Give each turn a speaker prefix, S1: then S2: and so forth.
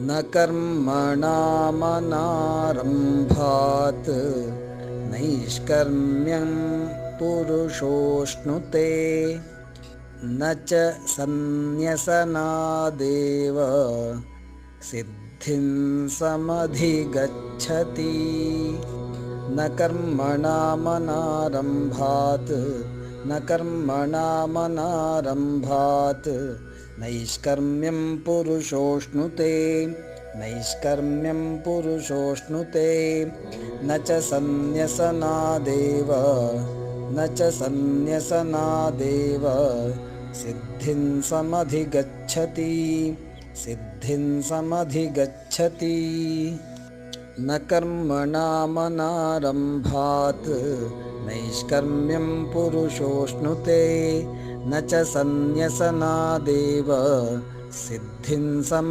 S1: न कर्मणामनारम्भात्। नैष्कर्म्यं पुरुषोऽश्नुते न च सन्न्यसनादेव। सिद्धिं समधिगच्छति न कर्मणामनारम्भात् न कर्मणामनारम्भात्। नैष्कर्म्यं पुरुषोऽश्नुते नैष्कर्म्यं पुरुषोऽश्नुते न च सन्न्यसनादेव न च सन्न्यसनादेव। सिद्धिं समधिगच्छति सिद्धिं समधिगच्छति न कर्मणामनारम्भात् नैष्कर्म्यं पुरुषोऽश्नुते न च सन्न्यसनादेव सिद्धिं सम